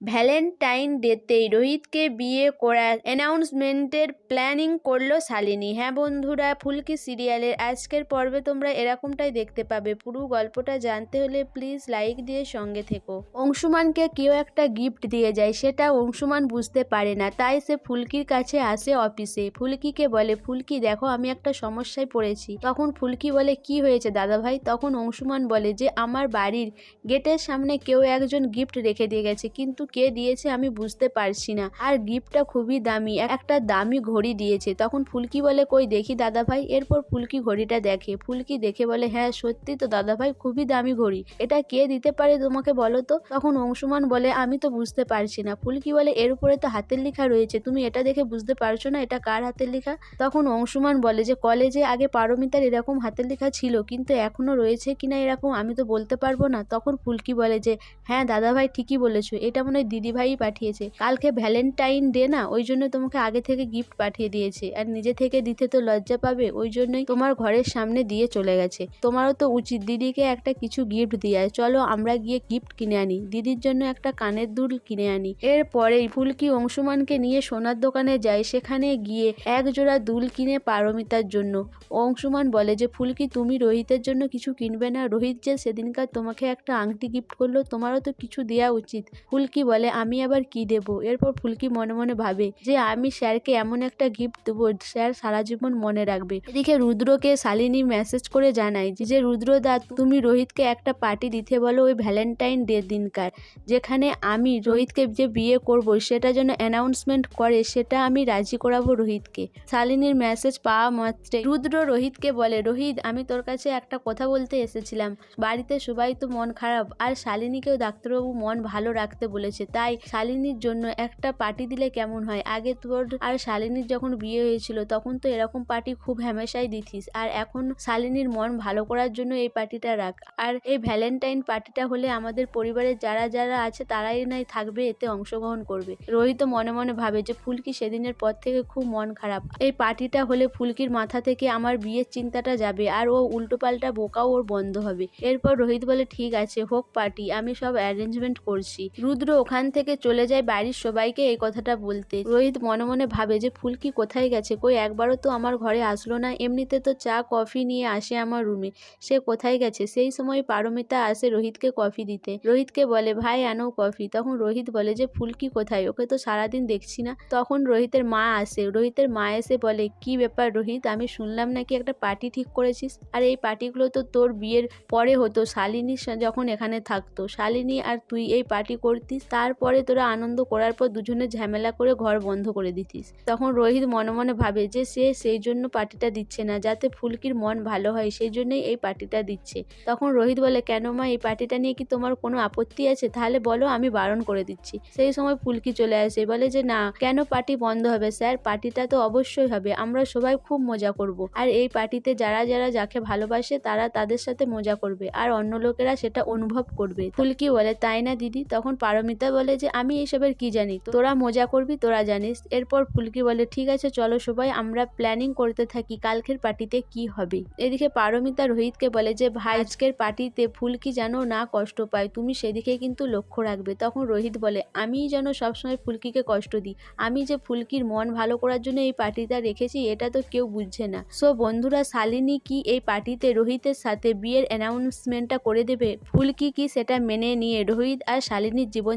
Valentine ডেতেই রোহিতকে বিয়ে করার অ্যানাউন্সমেন্টের planning করল শালিনী। হ্যাঁ বন্ধুরা, ফুলকি সিরিয়ালের আজকের পর্বে তোমরা এরকমটাই দেখতে পাবে। পুরো গল্পটা জানতে হলে প্লিজ লাইক দিয়ে সঙ্গে থেকো। অংশুমানকে কেউ একটা গিফট দিয়ে যায়, সেটা অংশুমান বুঝতে পারে না, তাই সে ফুলকির কাছে আসে অফিসে। ফুলকিকে বলে, ফুলকি, দেখো আমি একটা সমস্যায় পড়েছি। তখন ফুলকি বলে, কি হয়েছে দাদা ভাই তখন অংশুমান বলে যে, আমার বাড়ির গেটের সামনে কেউ একজন গিফট রেখে দিয়ে গেছে, কিন্তু কে দিয়েছে আমি বুঝতে পারছি না। আর গিফটটা খুবই দামি, একটা দামি ঘড়ি দিয়েছে। তখন ফুলকি বলে, কই দেখি দাদা ভাই এরপর ফুলকি ঘড়িটা দেখে। ফুলকি দেখে বলে হ্যাঁ সত্যি তো দাদা ভাই খুবই দামি ঘড়ি। এটা কে দিতে পারে তোমাকে বলো তো? তখন অংশুমান বলে, আমি তো বুঝতে পারছি না। ফুলকি বলে, এর উপরে তো হাতের লেখা রয়েছে। তুমি এটা দেখে বুঝতে পারছ না, এটা কার হাতের লেখা? তখন অংশুমান বলে, যে কলেজে আগে পারমিতার এরকম হাতের লেখা ছিল, কিন্তু এখনও রয়েছে কিনা এরকম আমি তো বলতে পারব না। তখন ফুলকি বলে, যে হ্যাঁ দাদা ভাই ঠিকই বলেছ। এটা মনে হয় দিদিভাই পাঠিয়েছে। কালকে ভ্যালেন্টাইন ডে না, ওই জন্য তোমাকে আগে থেকে গিফট পাঠিয়ে দিয়েছে। আর নিজে থেকে দিতে তো লজ্জা পাবে, ওই জন্যই তোমার ঘরের সামনে দিয়ে চলে গেছে। তোমারও তো উচিত দিদিকে একটা কিছু গিফট দিয়ে। চলো আমরা গিয়ে গিফট কিনে আনি। দিদির জন্য একটা কানের দুল কিনে আনি। এরপরেই ফুলকি অংশুমানকে নিয়ে সোনার দোকানে যায়। সেখানে গিয়ে এক জোড়া দুল কিনে পারমিতার জন্য। অংশুমান বলে যে, ফুলকি, তুমি রোহিতের জন্য কিছু কিনবে না। রোহিত যে সেদিনকার তোমাকে একটা আংটি গিফট করল, তোমারও তো কিছু দেওয়া উচিত। ফুলকি বলে, আমি আবার কি দেব? এরপর ফুলকি মনে মনে ভাবে যে, আমি স্যারকে এমন একটা গিফট দেবো, স্যার সারা জীবন মনে রাখবে। এদিকে রুদ্রকে শালিনী মেসেজ করে জানায় যে রুদ্র দা, তুমি রোহিতকে একটা পার্টি দিতে বলো ওই ভ্যালেন্টাইন ডে দিনকার, যেখানে আমি রোহিতকে যে বিয়ে করব, সেটা যেন অ্যানাউন্সমেন্ট করে, সেটা আমি রাজি করাবো রোহিতকে। শালিনীর মেসেজ পাওয়া মাত্রে রুদ্র রোহিতকে বলে, রোহিত, আমি তোর কাছে একটা কথা বলতে এসেছিলাম। বাড়িতে সবাই তো মন খারাপ, আর শালিনীকেও ডাক্তারবাবু মন ভালো রাখতে বলেছে। তাই শালিনীর জন্য একটা পার্টি দিলে কেমন হয়? আগে তোর আর শালিনীর যখন বিয়ে হয়েছিল, তখন তো এরকম পার্টি খুব হামেশাই দিতিস। আর এখন শালিনীর মন ভালো করার জন্য এই পার্টিটা রাখ। আর এই ভ্যালেন্টাইন পার্টিটা হলে আমাদের পরিবারের যারা যারা আছে, তারাই নাই থাকবে, এতে অংশগ্রহণ করবে। রোহিত মনে মনে ভাবে যে ফুলকি সেদিনের পর থেকে খুব মন খারাপ। এই পার্টিটা হলে ফুলকির মাথা থেকে আমার বিয়ের চিন্তাটা যাবে, আর ও উল্টোপাল্টা বোকাও ওর বন্ধ হবে। এরপর রোহিত বলে, ঠিক আছে, হোক পার্টি আমি সব অ্যারেঞ্জমেন্ট করছি। রুদ্র ওখান থেকে চলে যায় বাড়ির সবাইকে এই কথাটা বলতে। রোহিত মনে মনে ভাবে যে ফুলকি কোথায় গেছে কই? একবারও তো আমার ঘরে আসলো না। এমনিতে তো চা, কফি নিয়ে আসে আমার রুমে সে কোথায় গেছে? সেই সময় পারমিতা আসে রোহিতকে কফি দিতে। রোহিতকে বলে, ভাই, আনো কফি। তখন রোহিত বলে যে ফুলকি কোথায়? ওকে তো সারাদিন দেখছি না। তখন রোহিতের মা আসে। রোহিতের মা এসে বলে, কি ব্যাপার রোহিত? আমি শুনলাম নাকি একটা পার্টি ঠিক করেছিস? আর এই পার্টিগুলো তো তোর বিয়ের পরে হতো। শালিনী যখন এখানে থাকতো। শালিনী, আর তুই এই পার্টি করতিস? তারপরে তোরা আনন্দ করার পর দুজনে ঝামেলা করে ঘর বন্ধ করে দিতিস। তখন রোহিত মনে মনে ভাবে যে সে সেই জন্য পার্টিটা দিচ্ছে না, যাতে ফুলকির মন ভালো হয় সেই জন্যই এই পার্টিটা দিচ্ছে। তখন রোহিত বলে, কেন মা, এই পার্টিটা নিয়ে কি তোমার কোনো আপত্তি আছে? তাহলে বলো, আমি বারণ করে দিচ্ছি। সেই সময় ফুলকি চলে আসে, বলে যে, না, কেন পার্টি বন্ধ হবে স্যার? পার্টিটা তো অবশ্যই হবে, আমরা সবাই খুব মজা করব। আর এই পার্টিতে যারা যারা যাকে ভালোবাসে তারা তাদের সাথে মজা করবে, আর অন্য লোকেরা সেটা অনুভব করবে। ফুলকি বলে, তাই না দিদি? তখন পারমিতা বলে যে, আমি এসবের কি জানি? তোরা মজা করবি, তোরা জানিস। এরপর ফুলকি বলে, ঠিক আছে, চলো সবাই, আমরা প্ল্যানিং করতে থাকি, কালকের পার্টিতে কি হবে? এদিকে পারমিতা রোহিতকে বলে যে, ভাই, আজকের পার্টিতে ফুলকি যেন না কষ্ট পায়, তুমি সেদিকে কিন্তু লক্ষ্য রাখবে। তখন রোহিত বলে আমি যেন সবসময় ফুলকিকে কষ্ট দিই। আমি যে ফুলকির মন ভালো করার জন্য এই পার্টিটা রেখেছি, এটা তো কেউ বুঝছে না। সো বন্ধুরা, শালিনী কি এই পার্টিতে রোহিতের সাথে বিয়ের অ্যানাউন্সমেন্টটা করে দেবে? ফুলকি কি সেটা মেনে নিয়ে রোহিত আর শালিনীর জীবন